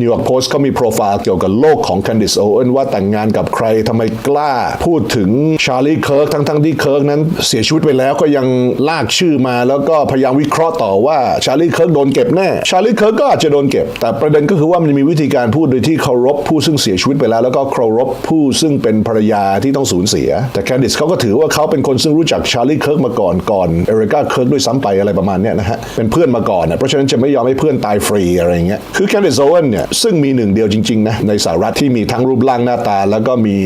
New York Post เขามีโปรไฟล์เกี่ยวกับโลกของ Candice Owen ว่าแต่งงานกับใครทำไมกล้า พูดถึงชาร์ลีเคิร์กทั้งๆที่เคิร์กนั้นเสียชีวิตไปแล้วก็ยังลากชื่อมาแล้วก็พยายามวิเคราะห์ต่อว่าชาร์ลีเคิร์กโดนเก็บแน่ชาร์ลีเคิร์กก็อาจจะโดนเก็บ แต่ประเด็นก็คือว่ามันมีวิธีการพูดโดยที่เคารพผู้ซึ่งเสียชีวิตไปแล้ว แล้วก็เคารพผู้ซึ่งเป็นภรรยาที่ต้องสูญเสีย แต่แคนดิสเขาก็ถือว่าเขาเป็นคนซึ่งรู้จักชาร์ลีเคิร์กมาก่อนก่อนเอริกาเคิร์กด้วยซ้ำไปอะไรประมาณเนี้ยนะฮะเป็นเพื่อนมาก่อนนะเพราะฉะนั้นจะไม่ยอมให้เพื่อนตายฟรีอะไรเงี้ยคือแคนดิสโอเวนเนี่ยซึ่งมีหนึ่งเดียวจริงๆนะในสหรัฐที่มีทั้งรูปร่างหน้าตา แล้วก็มี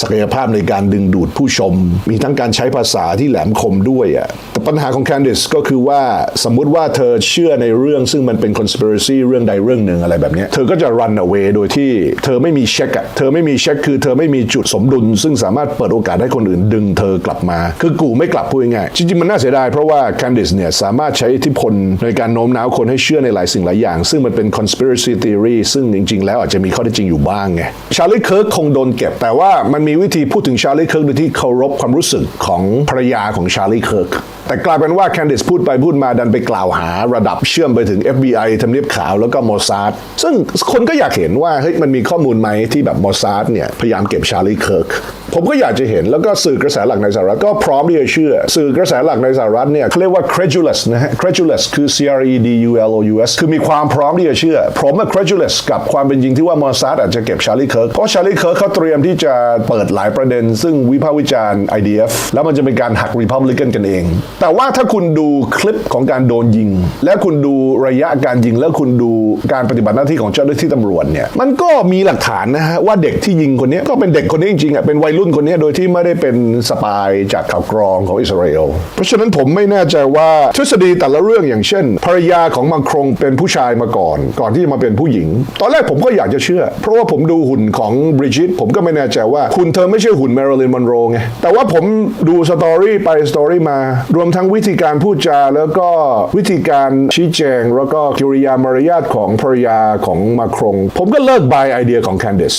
ศักยภาพในการดึงดูดผู้ชม มีทั้งการใช้ภาษาที่แหลมคมด้วยอะแต่ปัญหาของแคนดิสก็คือว่าสมมุติว่าเธอเชื่อในเรื่องซึ่งมันเป็น conspiracy เรื่องใดเรื่องหนึ่งอะไรแบบนี้ เธอก็จะ run away โดยที่เธอไม่มีเช็คอะเธอไม่มีเช็คคือเธอไม่มีจุดสมดุล ซึ่งสามารถเปิดโอกาสให้คนอื่นดึงเธอกลับมา คือกูไม่กลับพูดง่ายจริงๆ มันน่าเสียดายเพราะว่าแคนดิสเนี่ยสามารถใช้อิทธิพลในการโน้มน้าวคนให้เชื่อในหลายสิ่งหลายอย่าง ซึ่งมันเป็น conspiracy theory ซึ่งจริง ๆ แล้วอาจจะมีข้อเท็จจริงอยู่บ้างไงชาร์ลีเคิร์กคงโดนเก็บ แต่ว่ามันมีวิธีพูดถึงชาร์ลีเคิร์กโดยที่เคารพความรู้สึกของภรรยาของชาร์ลีเคิร์กแต่กลายเป็นว่าแคนดิสพูดไปพูดมาดันไปกล่าวหาระดับเชื่อมไปถึง FBI ทำเนียบขาวแล้วก็มอสซาดซึ่งคนก็อยากเห็นว่าเฮ้ยมันมีข้อมูลไหมที่แบบมอสซาดเนี่ยพยายามเก็บชาลีเคิร์ก ผมก็อยากจะเห็นแล้วก็สื่อกระแสหลักในสหรัฐก็พร้อมที่จะเชื่อ สื่อกระแสหลักในสหรัฐเนี่ยเขาเรียกว่า credulous นะฮะ credulous คือ C R E D U L O U S คือมีความพร้อมที่จะเชื่อ ผมว่า credulous กับความเป็นจริงที่ว่ามอสซาดอาจจะเก็บชาลีเคิร์กเพราะชาลีเคิร์กเขาเตรียมที่จะเปิดหลายประเด็น ซึ่งวิพากษ์วิจารณ์ IDF แล้วมันจะเป็นการหัก Republican กันเอง แต่ว่าถ้าคุณดูคลิปของการโดนยิง และคุณดูระยะการยิง แล้วคุณดูการปฏิบัติหน้าที่ของเจ้าหน้าที่ตำรวจเนี่ยมันก็มีหลักฐานนะฮะว่าเด็กที่ยิงคนนี้ก็เป็นเด็กคนนี้จริงๆอะเป็นวัยรุ่นคนนี้โดยที่ไม่ได้เป็นสปายจากข่าวกรองของอิสราเอล เพราะฉะนั้นผมไม่แน่ใจว่าทฤษฎีแต่ละเรื่องอย่างเช่น ภรรยาของมังครงเป็นผู้ชายมาก่อน ก่อนที่จะมาเป็นผู้หญิง ตอนแรกผมก็อยากจะเชื่อ เพราะว่าผมดูหุ่นของบริจิตผมก็ไม่แน่ใจว่าหุ่นเธอไม่ใช่หุ่นแมริลีนมอนโรไงแต่ว่าผมดูสตอรี่ไปสตอรี่มารวมทั้งวิธีการพูดจาแล้วก็วิธีการชี้แจง แล้วก็กิริยามารยาทของภรรยาของมาครง ผมก็เลิกบายไอเดียของแคนดิส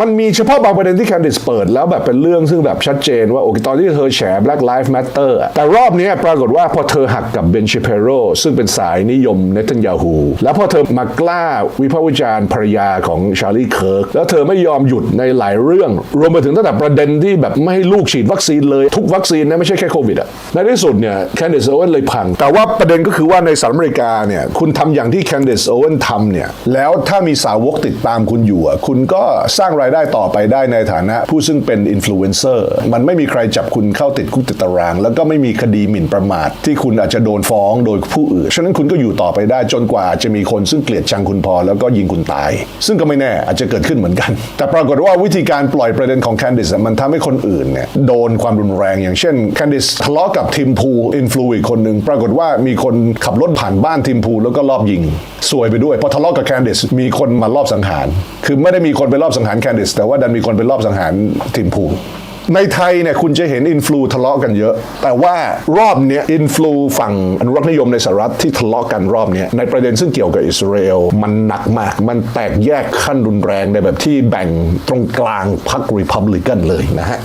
มันมีเฉพาะบางประเด็นที่แคนดิสเปิด แล้วแบบเป็นเรื่องซึ่งแบบชัดเจนว่าโอเคตอนที่เธอแฉ Black Lives Matter อะแต่รอบนี้ปรากฏว่าพอเธอหักกับเบนชิเปโรซึ่งเป็นสายนิยมเนตันยาฮูแล้วพอเธอมากล้าวิพากษ์วิจารณ์ภรรยาของชาลีเคิร์กแล้วเธอไม่ยอมหยุดในหลายเรื่อง รวมไปถึงตั้งแต่ประเด็นที่แบบไม่ให้ลูกฉีดวัคซีนเลยทุกวัคซีนนะไม่ใช่แค่โควิดอะในที่สุดเนี่ยแคนดิสโอเวนเลยพัง แต่ว่าประเด็นก็คือว่าในสหรัฐอเมริกาเนี่ยคุณทำอย่างที่แคนดิสโอเวนทำเนี่ยแล้วถ้ามีสาวกติดตามคุณอยู่อะคุณก็สร้างรายได้ต่อไปได้ในฐานะผู้ซึ่งเป็นอินฟลูเอนเซอร์มันไม่มีใครจับคุณเข้าติดคุกติดตาราง แล้วก็ไม่มีคดีหมิ่นประมาท ที่คุณอาจจะโดนฟ้องโดยผู้อื่น ฉะนั้นคุณก็อยู่ต่อไปได้จนกว่าจะมีคนซึ่งเกลียดชังคุณพอแล้วก็ยิงคุณตาย ซึ่งก็ไม่แน่อาจจะเกิดขึ้นเหมือนกัน แต่ปรากฏว่าวิธีการปล่อยประเด็นของแคนดิสมันทำให้คนอื่นเนี่ยโดนความรุนแรง อย่างเช่นแคนดิสทะเลาะกับทีมพูอินฟลูอีกคนหนึ่งปรากฏว่ามีคนขับรถผ่านบ้านทีมพูแล้วก็รอบยิงซวยไปด้วยพอทะเลาะกับแคนดิสมีคนมารอบสังหาร คือไม่ได้มีคนไปรอบสังหารแคนดิสแต่ว่าดันมีคนไปรอบสังหารทิมพูในไทยเนี่ยคุณจะเห็นอินฟลูทะเลาะกันเยอะ แต่ว่ารอบเนี้ยอินฟลูฝั่งอนุรักษนิยมในสหรัฐที่ทะเลาะกันรอบเนี้ยในประเด็นซึ่งเกี่ยวกับอิสราเอลมันหนักมาก มันแตกแยกขั้นรุนแรงในแบบที่แบ่งตรงกลางพรรครีพับลิกันเลยนะฮะ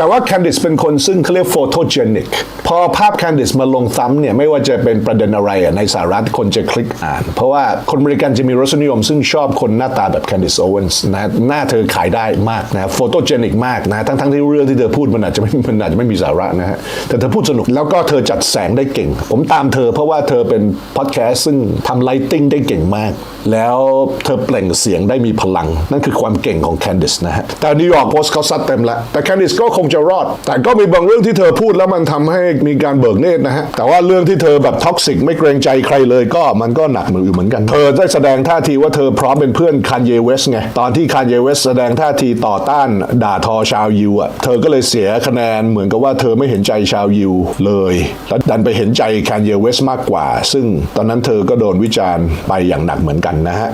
แต่ว่าแคนดิสเป็นคนซึ่งเขาเรียกโฟโตเจนิกพอภาพแคนดิสมาลงซ้ำเนี่ยไม่ว่าจะเป็นประเด็นอะไรในสหรัฐคนจะคลิกอ่าน เพราะว่าคนอเมริกันจะมีรสนิยมซึ่งชอบคนหน้าตาแบบแคนดิสโอเวนส์นะหน้าเธอขายได้มากนะโฟโตเจนิกมากนะทั้งทั้งที่เรื่องที่เธอพูดมันอาจจะไม่มันอาจจะไม่มีสาระนะฮะแต่เธอพูดสนุกแล้วก็เธอจัดแสงได้เก่ง ผมตามเธอเพราะว่าเธอเป็นพอดแคสต์ซึ่งทำไลติ้งได้เก่งมาก แล้วเธอเปล่งเสียงได้มีพลัง นั่นคือความเก่งของแคนดิสนะฮะแต่นิวยอร์กโพสต์เขาซัดเต็มล้วแต่แคนดิสก็คงจะรอด แต่ก็มีบางเรื่องที่เธอพูดแล้วมันทำให้มีการเบิกเนตรนะฮะ แต่ว่าเรื่องที่เธอแบบท็อกซิกไม่เกรงใจใครเลยก็มันก็หนักมืออยู่เหมือนกัน เธอได้แสดงท่าทีว่าเธอพร้อมเป็นเพื่อนคานเยเวสไง ตอนที่คานเยเวสแสดงท่าทีต่อต้านด่าทอชาวยิวอะ เธอก็เลยเสียคะแนนเหมือนกับว่าเธอไม่เห็นใจชาวยิวเลย แล้วดันไปเห็นใจคานเยเวสมากกว่า ซึ่งตอนนั้นเธอก็โดนวิจารณ์ไปอย่างหนักเหมือนกันนะฮะ